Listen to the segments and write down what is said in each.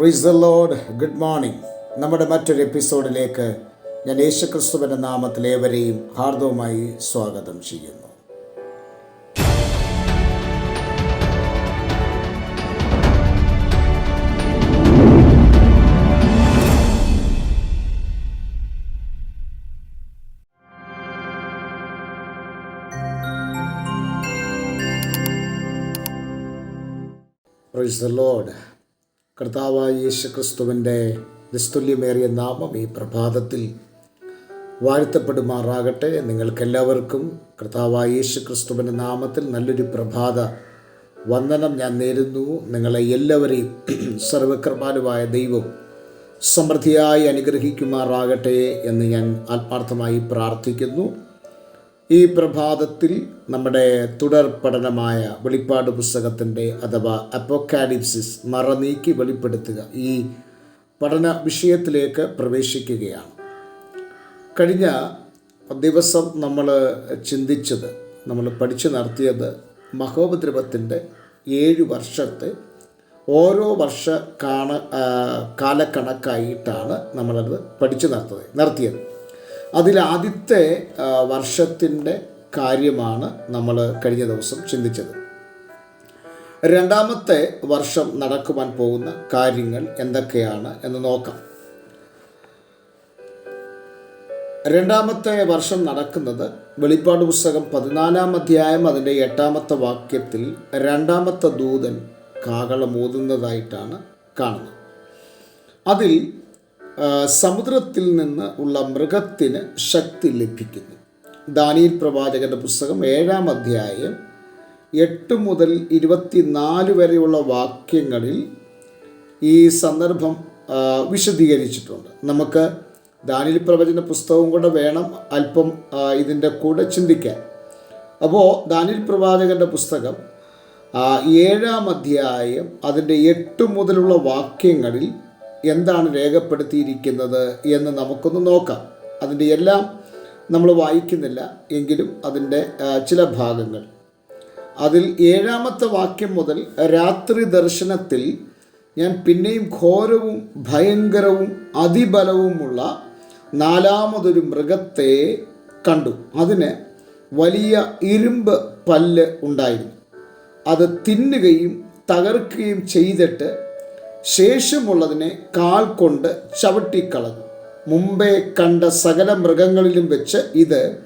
Praise the Lord good morning നമ്മുടെ മറ്റൊരു എപ്പിസോഡിലേക്ക് ഞാൻ യേശുക്രിസ്തുവിന്റെ നാമത്തിൽ ഏവരെയും ഹാർദവുമായി സ്വാഗതം ചെയ്യുന്നു. പ്രൈസ് ദ ലോഡ് കർത്താവായ യേശു ക്രിസ്തുവിന്റെ നിസ്തുല്യമേറിയ നാമം ഈ പ്രഭാതത്തിൽ വാഴ്ത്തപ്പെടുമാറാകട്ടെ നിങ്ങൾക്കെല്ലാവർക്കും കർത്താവായ യേശു ക്രിസ്തുവിന്റെ നാമത്തിൽ നല്ലൊരു പ്രഭാത വന്ദനം ഞാൻ നേരുന്നു. നിങ്ങളെ എല്ലാവരെയും സർവകൃപാലുവായ ദൈവം സമൃദ്ധിയായി അനുഗ്രഹിക്കുമാറാകട്ടെ എന്ന് ഞാൻ ആത്മാർത്ഥമായി പ്രാർത്ഥിക്കുന്നു. ഈ പ്രഭാതത്തിൽ നമ്മുടെ തുടർ പഠനമായ വെളിപ്പാട് പുസ്തകത്തിന്റെ അഥവാ അപ്പോക്കാലിപ്സിസ് മറനീക്കി വെളിപ്പെടുത്തുക ഈ പഠന വിഷയത്തിലേക്ക് പ്രവേശിക്കുകയാണ്. കഴിഞ്ഞ ദിവസം നമ്മൾ ചിന്തിച്ചത് നമ്മൾ പഠിച്ചു നടത്തിയത് മഹോപദ്രവത്തിന്റെ ഏഴ് വർഷത്തെ ഓരോ വർഷ കാണ കാലക്കണക്കായിട്ടാണ് നമ്മളത് പഠിച്ചു നടത്തത് നടത്തിയത്. ആ, വർഷത്തിന്റെ കാര്യമാണ് നമ്മൾ കഴിഞ്ഞ ദിവസം ചിന്തിച്ചത്. രണ്ടാമത്തെ വർഷം നടക്കുവാൻ പോകുന്ന കാര്യങ്ങൾ എന്തൊക്കെയാണ് എന്ന് നോക്കാം. രണ്ടാമത്തെ വർഷം നടക്കുന്നത് വെളിപ്പാട് പുസ്തകം പതിനാലാം അധ്യായം അതിന്റെ എട്ടാമത്തെ വാക്യത്തിൽ രണ്ടാമത്തെ ദൂതൻ കാകളമൂതുന്നതായിട്ടാണ് കാണുന്നത്. അതിൽ സമുദ്രത്തിൽ നിന്ന് ഉള്ള മൃഗത്തിന് ശക്തി ലഭിക്കുന്നു. ദാനിയിൽ പ്രവാചകന്റെ പുസ്തകം ഏഴാം അധ്യായം എട്ട് മുതൽ ഇരുപത്തിനാല് വരെയുള്ള വാക്യങ്ങളിൽ ഈ സന്ദർഭം വിശദീകരിച്ചിട്ടുണ്ട്. നമുക്ക് ദാനിൽ പ്രവചന പുസ്തകവും കൂടെ വേണം അല്പം ഇതിന്റെ കൂടെ ചിന്തിക്കാൻ. അപ്പോൾ ദാനിൽ പ്രവാചകന്റെ പുസ്തകം ഏഴാം അധ്യായം അതിന്റെ എട്ട് മുതലുള്ള വാക്യങ്ങളിൽ എന്താണ് രേഖപ്പെടുത്തിയിരിക്കുന്നത് എന്ന് നമുക്കൊന്ന് നോക്കാം. അതിന്റെ എല്ലാം നമ്മൾ വായിക്കുന്നില്ല എങ്കിലും അതിന്റെ ചില ഭാഗങ്ങൾ. അതിൽ ഏഴാമത്തെ വാക്യം മുതൽ രാത്രി ദർശനത്തിൽ ഞാൻ പിന്നെയും ഘോരവും ഭയങ്കരവും അതിബലവുമുള്ള നാലാമതൊരു മൃഗത്തെ കണ്ടു. അതിന് വലിയ ഇരുമ്പ് പല്ല് ഉണ്ടായിരുന്നു. അത് തിന്നുകയും തകർക്കുകയും ചെയ്തിട്ട് ശേഷമുള്ളതിനെ കാൽ കൊണ്ട് ചവിട്ടിക്കളഞ്ഞു. മുമ്പേ കണ്ട സകല മൃഗങ്ങളിലും വെച്ച് ഇത്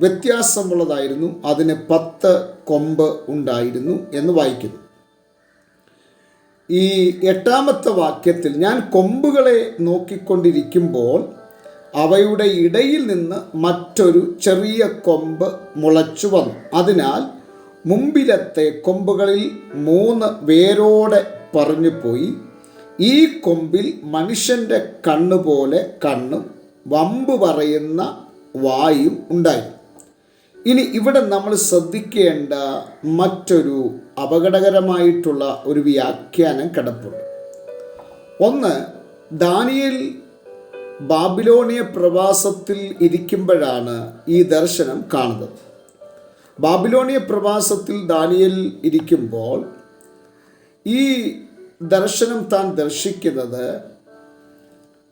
വ്യത്യാസമുള്ളതായിരുന്നു. അതിന് പത്ത് കൊമ്പ് ഉണ്ടായിരുന്നു എന്ന് വായിക്കുന്നു. ഈ എട്ടാമത്തെ വാക്യത്തിൽ ഞാൻ കൊമ്പുകളെ നോക്കിക്കൊണ്ടിരിക്കുമ്പോൾ അവയുടെ ഇടയിൽ നിന്ന് മറ്റൊരു ചെറിയ കൊമ്പ് മുളച്ചു വന്നു. അതിനാൽ മുമ്പിലത്തെ കൊമ്പുകളിൽ മൂന്ന് വേരോടെ പറഞ്ഞു പോയി ഈ കൊമ്പിൽ മനുഷ്യന്റെ കണ്ണുപോലെ കണ്ണും വമ്പ് പറയുന്ന വായും ഉണ്ടായി ഇനി ഇവിടെ നമ്മൾ ശ്രദ്ധിക്കേണ്ട മറ്റൊരു അപകടകരമായിട്ടുള്ള ഒരു വ്യാഖ്യാനം കിടപ്പുണ്ട്. ഒന്ന് ദാനിയൽ ബാബിലോണിയ പ്രവാസത്തിൽ ഇരിക്കുമ്പോഴാണ് ഈ ദർശനം കാണുന്നത്. ബാബിലോണിയ പ്രവാസത്തിൽ ദാനിയൽ ഇരിക്കുമ്പോൾ ഈ ദർശനം താൻ ദർശിക്കുന്നത്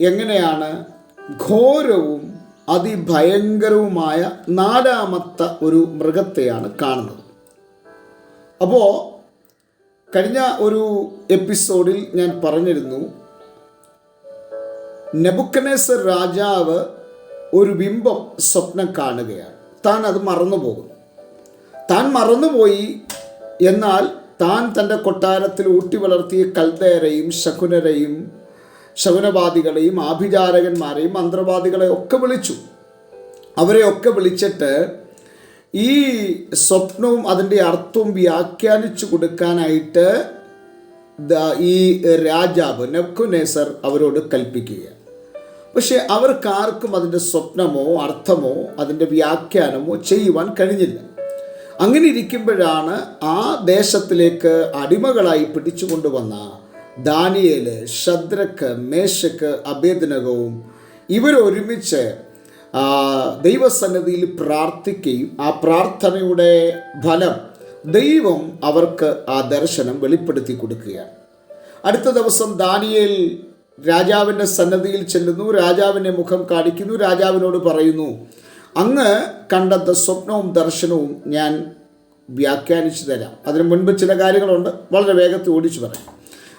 എങ്ങനെയാണ്? ഘോരവും അതിഭയങ്കരവുമായ നാലാമത്തെ ഒരു മൃഗത്തെയാണ് കാണുന്നത്. അപ്പോൾ കഴിഞ്ഞ ഒരു എപ്പിസോഡിൽ ഞാൻ പറഞ്ഞിരുന്നു നെബുക്കനേസർ രാജാവ് ഒരു ബിംബം സ്വപ്നം കാണുകയാണ്. താൻ അത് മറന്നുപോകും താൻ മറന്നുപോയി എന്നാൽ താൻ തന്റെ കൊട്ടാരത്തിൽ ഊട്ടി വളർത്തിയ കൽദേരയും ശകുനരെയും ശകുനവാദികളെയും ആഭിചാരകന്മാരെയും മന്ത്രവാദികളെ ഒക്കെ വിളിച്ചു. അവരെയൊക്കെ വിളിച്ചിട്ട് ഈ സ്വപ്നവും അതിന്റെ അർത്ഥവും വ്യാഖ്യാനിച്ചു കൊടുക്കാനായിട്ട് ഈ രാജാവ് നെക്കുനേസർ അവരോട് കൽപ്പിക്കുക പക്ഷെ അവർക്കാർക്കും അതിന്റെ സ്വപ്നമോ അർത്ഥമോ അതിന്റെ വ്യാഖ്യാനമോ ചെയ്യുവാൻ കഴിഞ്ഞില്ല. അങ്ങനെ ഇരിക്കുമ്പോഴാണ് ആ ദേശത്തിലേക്ക് അടിമകളായി പിടിച്ചുകൊണ്ടുവന്ന ദാനിയേൽ ഷദ്രക്ക് മേശക്ക് അഭേദനകവും ഇവരൊരുമിച്ച് ദൈവസന്നിധിയിൽ പ്രാർത്ഥിക്കുകയും ആ പ്രാർത്ഥനയുടെ ഫലം ദൈവം അവർക്ക് ആ ദർശനം വെളിപ്പെടുത്തി കൊടുക്കുകയാണ്. അടുത്ത ദിവസം ദാനിയേൽ രാജാവിന്റെ സന്നദ്ധിയിൽ ചെല്ലുന്നു. രാജാവിന്റെ മുഖം കാണിക്കുന്നു. രാജാവിനോട് പറയുന്നു അങ്ങ് കണ്ടത് സ്വപ്നവും ദർശനവും ഞാൻ വ്യാഖ്യാനിച്ചു തരാം. അതിന് മുൻപ് ചില കാര്യങ്ങളുണ്ട്. വളരെ വേഗത്തിൽ ഓടിച്ചു പറയാം.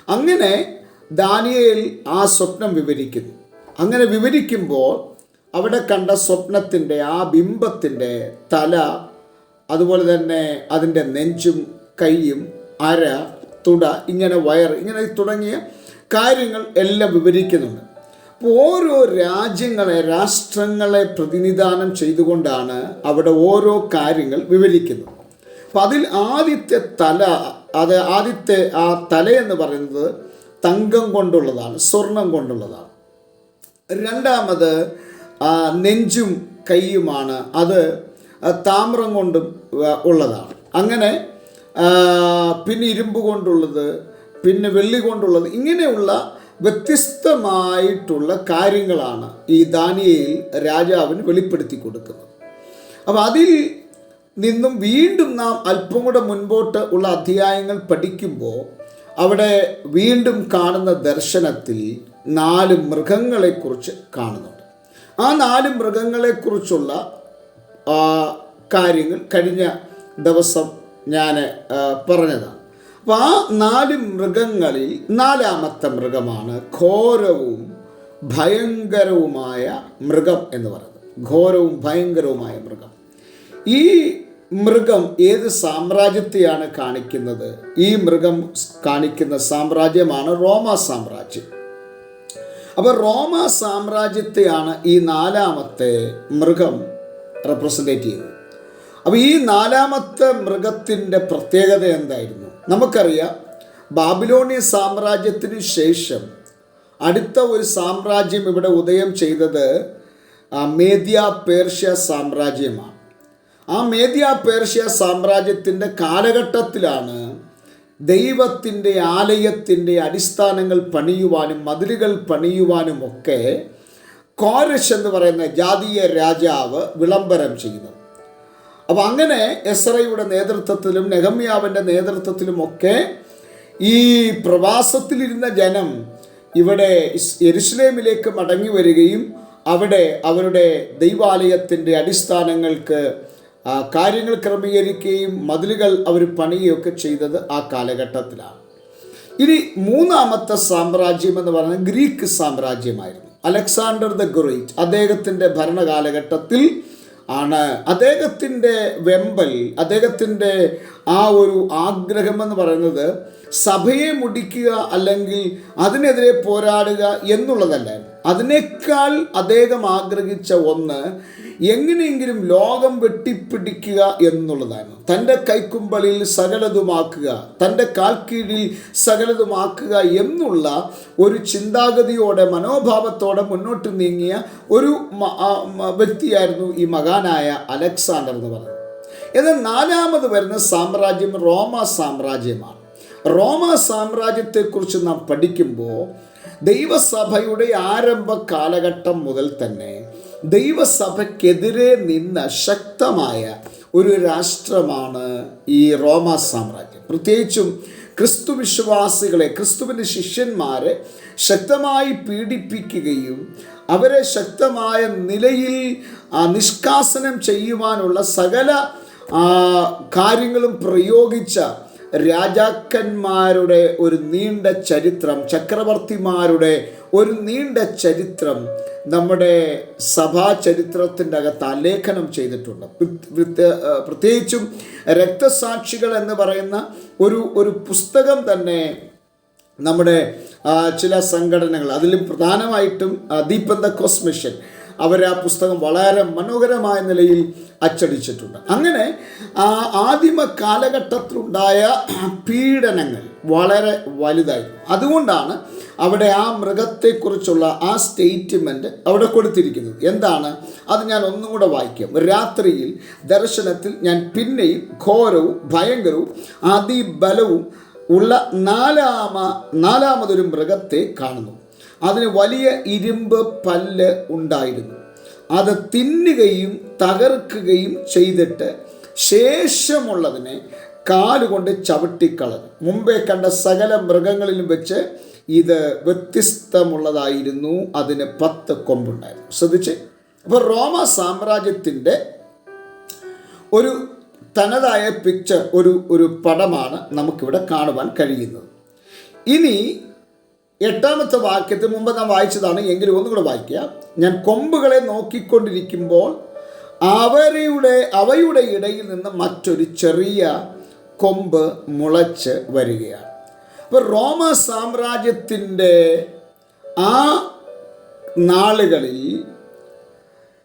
അങ്ങനെ ദാനിയേൽ ആ സ്വപ്നം വിവരിക്കുന്നു. അങ്ങനെ വിവരിക്കുമ്പോൾ അവിടെ കണ്ട സ്വപ്നത്തിന്റെ ആ ബിംബത്തിന്റെ തല അതുപോലെ തന്നെ അതിന്റെ നെഞ്ചും കൈയും അര തുട ഇങ്ങനെ വയർ ഇങ്ങനെ തുടങ്ങിയ കാര്യങ്ങൾ എല്ലാം വിവരിക്കുന്നുണ്ട്. ഓരോ രാജ്യങ്ങളെ രാഷ്ട്രങ്ങളെ പ്രതിനിധാനം ചെയ്തുകൊണ്ടാണ് അവിടെ ഓരോ കാര്യങ്ങൾ വിവരിക്കുന്നത്. അപ്പം അതിൽ ആദ്യത്തെ തല അത് ആദ്യത്തെ ആ തല എന്ന് പറയുന്നത് തങ്കം കൊണ്ടുള്ളതാണ് സ്വർണം കൊണ്ടുള്ളതാണ്. രണ്ടാമത് നെഞ്ചും കൈയുമാണ് അത് താമ്രം കൊണ്ടും ഉള്ളതാണ്. അങ്ങനെ പിന്നെ ഇരുമ്പ് കൊണ്ടുള്ളത് പിന്നെ വെള്ളി കൊണ്ടുള്ളത് ഇങ്ങനെയുള്ള വ്യത്യസ്തമായിട്ടുള്ള കാര്യങ്ങളാണ് ഈ ദാനിയയിൽ രാജാവിന് വെളിപ്പെടുത്തി കൊടുക്കുന്നത്. അപ്പോൾ അതിൽ നിന്നും വീണ്ടും നാം അല്പം കൂടെ മുൻപോട്ട് ഉള്ള അധ്യായങ്ങൾ പഠിക്കുമ്പോൾ അവിടെ വീണ്ടും കാണുന്ന ദർശനത്തിൽ നാല് മൃഗങ്ങളെക്കുറിച്ച് കാണുന്നുണ്ട്. ആ നാല് മൃഗങ്ങളെക്കുറിച്ചുള്ള കാര്യങ്ങൾ കഴിഞ്ഞ ദിവസം ഞാൻ പറഞ്ഞതാണ് അപ്പോൾ ആ നാല് മൃഗങ്ങളിൽ നാലാമത്തെ മൃഗമാണ് ഘോരവും ഭയങ്കരവുമായ മൃഗം എന്ന് പറയുന്നത്. ഘോരവും ഭയങ്കരവുമായ മൃഗം. ഈ മൃഗം ഏത് സാമ്രാജ്യത്തെയാണ് കാണിക്കുന്നത്? ഈ മൃഗം കാണിക്കുന്ന സാമ്രാജ്യമാണ് റോമ സാമ്രാജ്യം. അപ്പോൾ റോമ സാമ്രാജ്യത്തെയാണ് ഈ നാലാമത്തെ മൃഗം റെപ്രസെന്റേറ്റ് ചെയ്തത് അപ്പോൾ ഈ നാലാമത്തെ മൃഗത്തിന്റെ പ്രത്യേകത എന്തായിരുന്നു? നമുക്കറിയാം ബാബിലോണിയ സാമ്രാജ്യത്തിന് ശേഷം അടുത്ത ഒരു സാമ്രാജ്യം ഇവിടെ ഉദയം ചെയ്തത് മേദ്യ പേർഷ്യ സാമ്രാജ്യമാണ്. ആ മേദ്യ പേർഷ്യ സാമ്രാജ്യത്തിന്റെ കാലഘട്ടത്തിലാണ് ദൈവത്തിന്റെ ആലയത്തിന്റെ അടിസ്ഥാനങ്ങൾ പണിയുവാനും മതിലുകൾ പണിയുവാനുമൊക്കെ കോരശ് എന്ന് പറയുന്ന ജാതീയ രാജാവ് വിളംബരം ചെയ്യുന്നത്. അപ്പോൾ അങ്ങനെ എസ്രയുടെ നേതൃത്വത്തിലും നെഹമ്യാവിന്റെ നേതൃത്വത്തിലുമൊക്കെ ഈ പ്രവാസത്തിലിരുന്ന ജനം ഇവിടെ എരുസലേമിലേക്ക് മടങ്ങി വരികയും അവിടെ അവരുടെ ദൈവാലയത്തിന്റെ അടിസ്ഥാനങ്ങൾക്ക് കാര്യങ്ങൾ ക്രമീകരിക്കുകയും മതിലുകൾ അവർ പണിയുകയൊക്കെ ചെയ്തത് ആ കാലഘട്ടത്തിലാണ്. ഇനി മൂന്നാമത്തെ സാമ്രാജ്യം എന്ന് പറയുന്നത് ഗ്രീക്ക് സാമ്രാജ്യമായിരുന്നു. അലക്സാണ്ടർ ദ ഗ്രേറ്റ് അദ്ദേഹത്തിന്റെ ഭരണകാലഘട്ടത്തിൽ ആണ്. അദ്ദേഹത്തിന്റെ വെമ്പൽ അദ്ദേഹത്തിന്റെ ആ ഒരു ആഗ്രഹം എന്ന് പറയുന്നത് സഭയെ മുടിക്കുക അല്ലെങ്കിൽ അതിനെതിരെ പോരാടുക എന്നുള്ളതല്ല. അതിനേക്കാൾ അദ്ദേഹം ആഗ്രഹിച്ച ഒന്ന് എങ്ങനെയെങ്കിലും ലോകം വെട്ടിപ്പിടിക്കുക എന്നുള്ളതാണ്. തന്റെ കൈക്കുമ്പളിൽ സകലതുമാക്കുക തന്റെ കാൽക്കീഴിൽ സകലതുമാക്കുക എന്നുള്ള ഒരു ചിന്താഗതിയോടെ മനോഭാവത്തോടെ മുന്നോട്ട് നീങ്ങിയ ഒരു വ്യക്തിയായിരുന്നു ഈ മകാനായ അലക്സാണ്ടർ എന്ന് പറയുന്നത്. എന്നാൽ നാലാമത് വരുന്ന സാമ്രാജ്യം റോമ സാമ്രാജ്യമാണ്. റോമ സാമ്രാജ്യത്തെക്കുറിച്ച് നാം പഠിക്കുമ്പോൾ ദൈവസഭയുടെ ആരംഭ കാലഘട്ടം മുതൽ തന്നെ ദൈവസഭയ്ക്കെതിരെ നിന്ന ശക്തമായ ഒരു രാഷ്ട്രമാണ് ഈ റോമ സാമ്രാജ്യം. പ്രത്യേകിച്ചും ക്രിസ്തു വിശ്വാസികളെ ക്രിസ്തുവിന്റെ ശിഷ്യന്മാരെ ശക്തമായി പീഡിപ്പിക്കുകയും അവരെ ശക്തമായ നിലയിൽ നിഷ്കാസനം ചെയ്യുവാനുള്ള സകല കാര്യങ്ങളും പ്രയോഗിച്ച രാജാക്കന്മാരുടെ ഒരു നീണ്ട ചരിത്രം ചക്രവർത്തിമാരുടെ ഒരു നീണ്ട ചരിത്രം നമ്മുടെ സഭാ ചരിത്രത്തിന്റെ അകത്ത് ആലേഖനം ചെയ്തിട്ടുണ്ട്. പ്ര- പ്രത്യേകിച്ചും രക്തസാക്ഷികൾ എന്ന് പറയുന്ന ഒരു ഒരു പുസ്തകം തന്നെ നമ്മുടെ ചില സംഘടനകൾ അതിലും പ്രധാനമായിട്ടും ദീപന്ത കോസ്മിഷൻ അവർ ആ പുസ്തകം വളരെ മനോഹരമായ നിലയിൽ അച്ചടിച്ചിട്ടുണ്ട്. അങ്ങനെ ആ ആദിമ കാലഘട്ടത്തിലുണ്ടായ പീഡനങ്ങൾ വളരെ വലുതായിരുന്നു. അതുകൊണ്ടാണ് അവിടെ ആ മൃഗത്തെക്കുറിച്ചുള്ള ആ സ്റ്റേറ്റ്മെന്റ് അവിടെ കൊടുത്തിരിക്കുന്നത്. എന്താണ്? അത് ഞാൻ ഒന്നും കൂടെ വായിക്കാം. രാത്രിയിൽ ദർശനത്തിൽ ഞാൻ പിന്നെയും ഘോരവും ഭയങ്കരവും അതിബലവും ഉള്ള നാലാമ നാലാമതൊരു മൃഗത്തെ കാണുന്നു. അതിന് വലിയ ഇരുമ്പ് പല്ല് ഉണ്ടായിരുന്നു. അത് തിന്നുകയും തകർക്കുകയും ചെയ്തിട്ട് ശേഷമുള്ളതിനെ കാലുകൊണ്ട് ചവിട്ടിക്കളഞ്ഞു. മുമ്പേ കണ്ട സകല മൃഗങ്ങളിലും വെച്ച് ഇത് വ്യത്യസ്തമുള്ളതായിരുന്നു. അതിന് പത്ത് കൊമ്പുണ്ടായിരുന്നു. ശ്രദ്ധിച്ച്. അപ്പോൾ റോമ സാമ്രാജ്യത്തിന്റെ ഒരു തനതായ പിക്ചർ ഒരു ഒരു പടമാണ് നമുക്കിവിടെ കാണുവാൻ കഴിയുന്നത്. ഇനി എട്ടാമത്തെ വാക്യത്തിന് മുമ്പ് നാം വായിച്ചതാണ് എങ്കിലും ഒന്നും കൂടെ വായിക്കുക. ഞാൻ കൊമ്പുകളെ നോക്കിക്കൊണ്ടിരിക്കുമ്പോൾ അവരുടെ അവയുടെ ഇടയിൽ നിന്ന് മറ്റൊരു ചെറിയ കൊമ്പ് മുളച്ച് വരികയാണ്. അപ്പോൾ റോമ സാമ്രാജ്യത്തിന്റെ ആ നാളുകളിൽ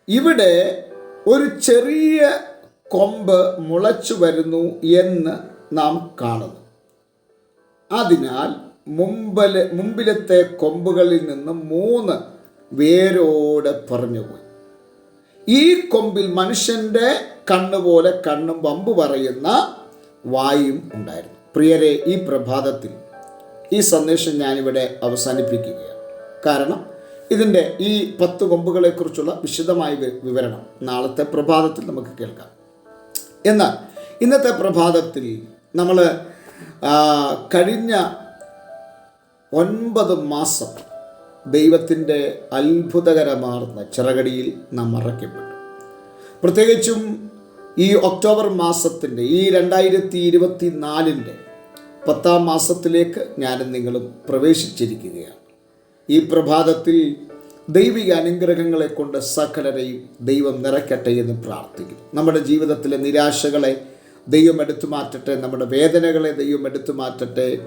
ഇവിടെ ഒരു ചെറിയ കൊമ്പ് മുളച്ചു വരുന്നു എന്ന് നാം കാണുന്നു. അതിനാൽ മുമ്പൽ മുമ്പിലത്തെ കൊമ്പുകളിൽ നിന്ന് മൂന്ന് വേരോടെ പറഞ്ഞുപോയി. ഈ കൊമ്പിൽ മനുഷ്യന്റെ കണ്ണുപോലെ കണ്ണും വമ്പ് പറയുന്ന വായും ഉണ്ടായിരുന്നു. പ്രിയരെ ഈ പ്രഭാതത്തിൽ ഈ സന്ദേശം ഞാനിവിടെ അവസാനിപ്പിക്കുകയാണ്. കാരണം ഇതിന്റെ ഈ പത്ത് കൊമ്പുകളെക്കുറിച്ചുള്ള വിശദമായ വിവരണം നാളത്തെ പ്രഭാതത്തിൽ നമുക്ക് കേൾക്കാം. എന്നാൽ ഇന്നത്തെ പ്രഭാതത്തിൽ നമ്മൾ കഴിഞ്ഞ ഒൻപത് മാസം ദൈവത്തിന്റെ അത്ഭുതകരമാർന്ന ചിറകടിയിൽ നാം മറയ്ക്കപ്പെട്ടു. പ്രത്യേകിച്ചും ഈ ഒക്ടോബർ മാസത്തിന്റെ ഈ രണ്ടായിരത്തി ഇരുപത്തി നാലിന്റെ പത്താം മാസത്തിലേക്ക് ഞാനും നിങ്ങളും പ്രവേശിച്ചിരിക്കുകയാണ്. ഈ പ്രഭാതത്തിൽ ദൈവിക അനുഗ്രഹങ്ങളെ കൊണ്ട് സകലരെയും ദൈവം നിറയ്ക്കട്ടെ എന്ന് പ്രാർത്ഥിക്കുന്നു. നമ്മുടെ ജീവിതത്തിലെ നിരാശകളെ ദൈവം എടുത്തു മാറ്റട്ടെ നമ്മുടെ വേദനകളെ ദൈവം എടുത്തു മാറ്റട്ടെ.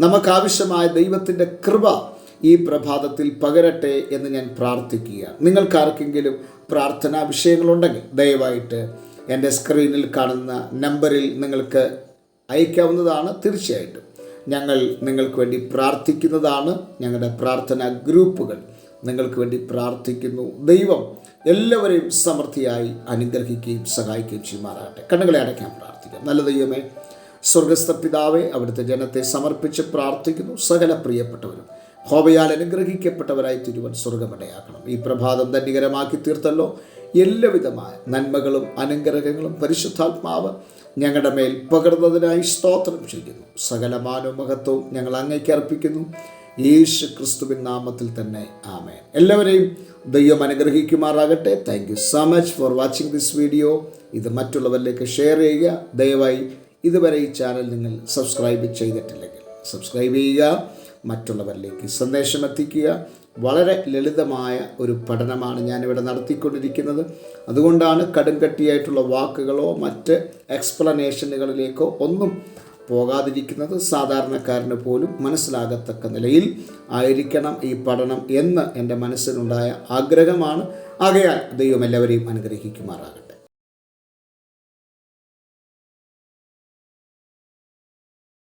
നമുക്കാവശ്യമായ ദൈവത്തിന്റെ കൃപ ഈ പ്രഭാതത്തിൽ പകരട്ടെ എന്ന് ഞാൻ പ്രാർത്ഥിക്കുക നിങ്ങൾക്കാർക്കെങ്കിലും പ്രാർത്ഥനാ വിഷയങ്ങളുണ്ടെങ്കിൽ ദയവായിട്ട് എന്റെ സ്ക്രീനിൽ കാണുന്ന നമ്പറിൽ നിങ്ങൾക്ക് അയക്കാവുന്നതാണ് തീർച്ചയായിട്ടും. ഞങ്ങൾ നിങ്ങൾക്ക് വേണ്ടി പ്രാർത്ഥിക്കുന്നതാണ് ഞങ്ങളുടെ പ്രാർത്ഥനാ ഗ്രൂപ്പുകൾ. നിങ്ങൾക്ക് വേണ്ടി പ്രാർത്ഥിക്കുന്നു. ദൈവം എല്ലാവരെയും സമൃദ്ധിയായി അനുഗ്രഹിക്കുകയും സഹായിക്കുകയും ചെയ്യുമാറാകട്ടെ. കണ്ണുകളെ അടയ്ക്കാൻ പ്രാർത്ഥിക്കാം നല്ല ദൈവമേ സ്വർഗസ്ഥ പിതാവെ അവിടുത്തെ ജനത്തെ സമർപ്പിച്ച് പ്രാർത്ഥിക്കുന്നു. സകല പ്രിയപ്പെട്ടവരും ഹോബയാൽ അനുഗ്രഹിക്കപ്പെട്ടവരായി തിരുവൻ സ്വർഗമിടയാക്കണം ഈ പ്രഭാതം ധന്യകരമാക്കി തീർത്തല്ലോ. എല്ലാവിധമായ നന്മകളും അനുഗ്രഹങ്ങളും പരിശുദ്ധാത്മാവ് ഞങ്ങളുടെ മേൽ പകർന്നതിനായി സ്തോത്രം ചെയ്യുന്നു. സകല മാനവമഹത്വവും ഞങ്ങൾ അങ്ങേക്ക് അർപ്പിക്കുന്നു. യേശു ക്രിസ്തുവിൻ നാമത്തിൽ തന്നെ ആമേൻ. എല്ലാവരെയും ദൈവം അനുഗ്രഹിക്കുമാറാകട്ടെ. Thank you so much for watching this video ഇത് മറ്റുള്ളവരിലേക്ക് ഷെയർ ചെയ്യുക. ദയവായി ഇതുവരെ ഈ ചാനൽ നിങ്ങൾ സബ്സ്ക്രൈബ് ചെയ്തിട്ടില്ലെങ്കിൽ സബ്സ്ക്രൈബ് ചെയ്യുക. മറ്റുള്ളവരിലേക്ക് സന്ദേശം എത്തിക്കുക. വളരെ ലളിതമായ ഒരു പഠനമാണ് ഞാനിവിടെ നടത്തിക്കൊണ്ടിരിക്കുന്നത്. അതുകൊണ്ടാണ് കടുംകട്ടിയായിട്ടുള്ള വാക്കുകളോ മറ്റ് എക്സ്പ്ലനേഷനുകളിലേക്കോ ഒന്നും പോകാതിരിക്കുന്നത് സാധാരണക്കാരന് പോലും മനസ്സിലാകത്തക്ക നിലയിൽ ആയിരിക്കണം ഈ പഠനം എന്ന് എന്റെ മനസ്സിലുണ്ടായ ആഗ്രഹമാണ്. ആകയാൽ ദൈവം എല്ലാവരെയും അനുഗ്രഹിക്കുമാറാകട്ടെ.